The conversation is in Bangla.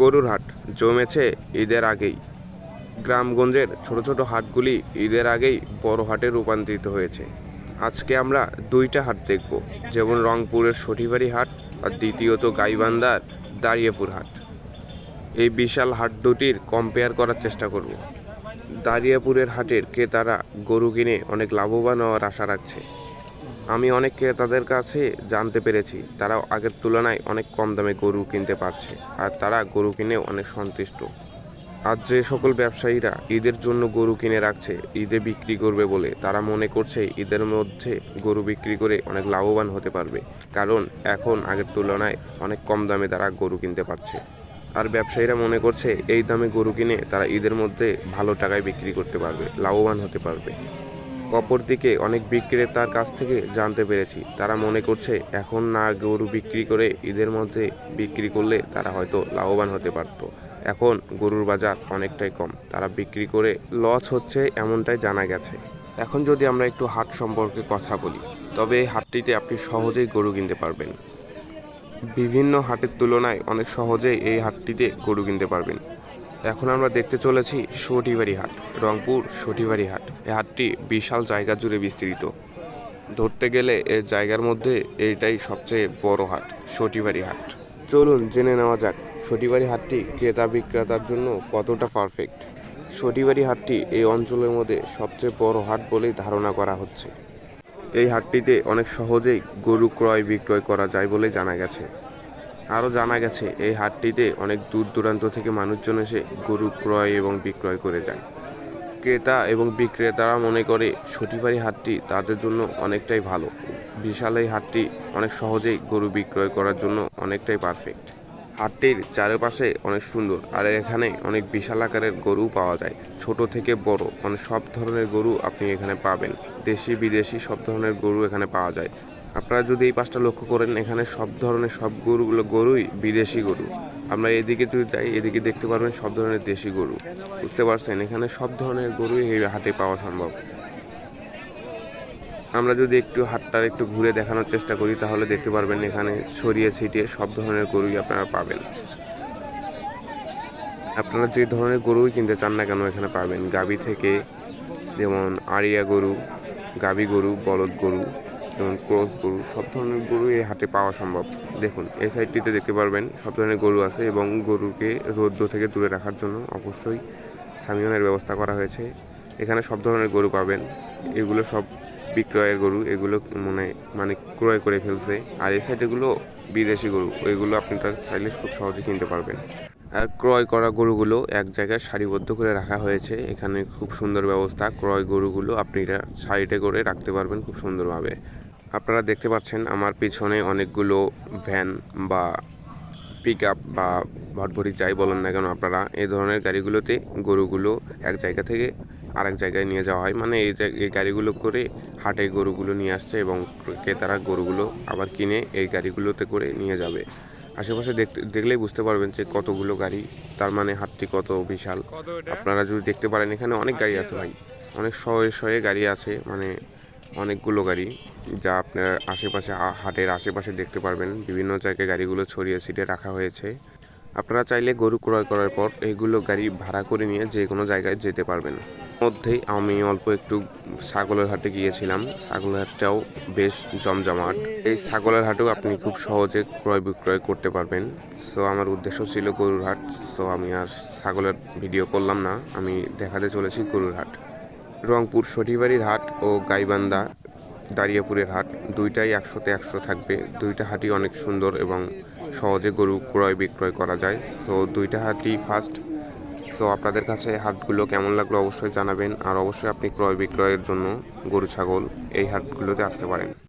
গরুর হাট জমেছে ঈদের আগেই। গ্রামগঞ্জের ছোট ছোট হাটগুলি ঈদের আগেই বড় হাটে রূপান্তরিত হয়েছে। আজকে আমরা দুইটা হাট দেখব, যেমন রংপুরের সঠিবাড়ি হাট আর দ্বিতীয়ত গাইবান্ধার দাঁড়িয়েপুর হাট। এই বিশাল হাট দুটির কম্পেয়ার করার চেষ্টা করব। দাঁড়িয়াপুরের হাটের ক্রেতারা গরু কিনে অনেক লাভবান হওয়ার আশা রাখছে। আমি অনেক ক্রেতাদের কাছে জানতে পেরেছি। তারা আগের তুলনায় অনেক কম দামে গরু কিনতে পারছে আর তারা গরু কিনে অনেক সন্তুষ্ট। আর যে সকল ব্যবসায়ীরা ঈদের জন্য গরু কিনে রাখছে, ঈদে বিক্রি করবে বলে তারা মনে করছে ঈদের মধ্যে গরু বিক্রি করে অনেক লাভবান হতে পারবে। কারণ এখন আগের তুলনায় অনেক কম দামে তারা গরু কিনতে পারছে। আর ব্যবসায়ীরা মনে করছে এই দামে গরু কিনে তারা ঈদের মধ্যে ভালো টাকায় বিক্রি করতে পারবে, লাভবান হতে পারবে। অপরদিকে অনেক বিক্রেতার কাছ থেকে জানতে পেরেছি। তারা মনে করছে, এখন না গরু বিক্রি করে ঈদের মধ্যে বিক্রি করলে তারা হয়তো লাভবান হতে পারত। এখন গরুর বাজার অনেকটাই কম। তারা বিক্রি করে লস হচ্ছে এমনটাই জানা গেছে। এখন যদি আমরা একটু হাট সম্পর্কে কথা বলি, তবে এই হাটটিতে আপনি সহজেই গরু কিনতে পারবেন। বিভিন্ন হাটের তুলনায় অনেক সহজেই এই হাটটিতে গরু কিনতে পারবেন। এখন আমরা দেখতে চলেছি সটিবাড়ি হাট রংপুর সটিবাড়ি হাট এই হাটটি বিশাল জায়গা জুড়ে বিস্তৃত। ধরতে গেলে এই জায়গার মধ্যে এইটাই সবচেয়ে বড় হাট সটিবাড়ি হাট চলুন জেনে নেওয়া যাক সটিবাড়ি হাটটি ক্রেতা বিক্রেতার জন্য কতটা পারফেক্ট সটিবাড়ি হাটটি এই অঞ্চলের মধ্যে সবচেয়ে বড় হাট বলেই ধারণা করা হচ্ছে। এই হাটটিতে অনেক সহজেই গরু ক্রয় বিক্রয় করা যায় বলে জানা গেছে। আরও জানা গেছে, এই হাটটিতে অনেক দূর দূরান্ত থেকে মানুষজন এসে গরু ক্রয় এবং বিক্রয় করে যায় ক্রেতা এবং বিক্রেতারা মনে করে সঠিবাড়ি হাটটি তাদের জন্য অনেকটাই ভালো। বিশাল এই হাটটি অনেক সহজেই গরু বিক্রয় করার জন্য অনেকটাই পারফেক্ট হাটটির চারপাশে অনেক সুন্দর আর এখানে অনেক বিশাল আকারের গরু পাওয়া যায়। ছোট থেকে বড় মানে সব ধরনের গরু আপনি এখানে পাবেন। দেশি বিদেশি সব ধরনের গরু এখানে পাওয়া যায়। আপনারা যদি এই পাঁচটা লক্ষ্য করেন, এখানে সব ধরনের সব গরুগুলো গরুই বিদেশি গরু। আমরা এদিকে যদি যাই, এদিকে দেখতে পারবেন সব ধরনের দেশি গরু। বুঝতে পারছেন? এখানে সব ধরনের গরুই এই হাটে পাওয়া সম্ভব। আমরা যদি একটু হাটটার একটু ঘুরে দেখানোর চেষ্টা করি, তাহলে দেখতে পারবেন এখানে ছড়িয়ে ছিটিয়ে সব ধরনের গরুই আপনারা পাবেন। আপনারা যে ধরনের গরুই কিনতে চান না কেন, এখানে পাবেন গাবি থেকে যেমন আরিয়া গরু, গাবি গরু, বলদ গরু যেমন ক্রস গরু, সব ধরনের গরু এই হাটে পাওয়া সম্ভব। দেখুন, এই সাইডটিতে দেখতে পারবেন, সব ধরনের গরু আছে এবং গরুকে রৌদ্র থেকে দূরে রাখার জন্য অবশ্যই সামিয়নের ব্যবস্থা করা হয়েছে। এখানে সব ধরনের গরু পাবেন, এগুলো সব বিক্রয়ের গরু, এগুলো মানে মানে ক্রয় করে ফেলছে। আর এই সাইডেগুলো বিদেশি গরু ওইগুলো আপনি তার চাইলে খুব সহজে কিনতে পারবেন। আর ক্রয় করা গরুগুলো এক জায়গায় সারিবদ্ধ করে রাখা হয়েছে। এখানে খুব সুন্দর ব্যবস্থা, ক্রয় গরুগুলো আপনি সাইডে করে রাখতে পারবেন খুব সুন্দরভাবে। আপনারা দেখতে পাচ্ছেন আমার পিছনে অনেকগুলো ভ্যান বা পিক আপ বা ভটভটি যাই বলেন না কেন আপনারা এই ধরনের গাড়িগুলোতে গরুগুলো এক জায়গা থেকে আরেক জায়গায় নিয়ে যাওয়া হয়। মানে এই এই গাড়িগুলো করে হাটে গরুগুলো নিয়ে আসছে এবং ক্রেতারা গরুগুলো আবার কিনে এই গাড়িগুলোতে করে নিয়ে যাবে। আশেপাশে দেখতে দেখলেই বুঝতে পারবেন যে কতগুলো গাড়ি তার মানে হাতটি কত বিশাল। আপনারা যদি দেখতে পারেন এখানে অনেক গাড়ি আছে ভাই। অনেক শয়ে শয়ে গাড়ি আছে মানে অনেকগুলো গাড়ি যা আপনার আশেপাশে হাটের আশেপাশে দেখতে পারবেন। বিভিন্ন জায়গায় গাড়িগুলো ছড়িয়ে ছিটিয়ে রাখা হয়েছে। আপনারা চাইলে গরু ক্রয় করার পর এইগুলো গাড়ি ভাড়া করে নিয়ে যে কোনো জায়গায় যেতে পারবেন। মধ্যেই আমি অল্প একটু ছাগলের হাটে গিয়েছিলাম। ছাগলের হাটটাও বেশ জমজমাট। এই ছাগলের হাটেও আপনি খুব সহজে ক্রয় বিক্রয় করতে পারবেন। সো আমার উদ্দেশ্য ছিল গরুর হাট। সো আমি আর ছাগলের ভিডিও করলাম না। আমি দেখাতে চলেছি গরুর হাট। রংপুর সঠিবাড়ির হাট ও গাইবান্ধা দাড়িয়াপুরের হাট দুইটাই একশোতে একশো থাকবে। দুইটা হাটই অনেক সুন্দর এবং সহজে গরু ক্রয় বিক্রয় করা যায়। সো দুইটা হাটই ফার্স্ট সো আপনাদের কাছে হাটগুলো কেমন লাগল অবশ্যই জানাবেন। আর অবশ্যই আপনি ক্রয় বিক্রয়ের জন্য গরু, ছাগল এই হাটগুলোতে আসতে পারেন।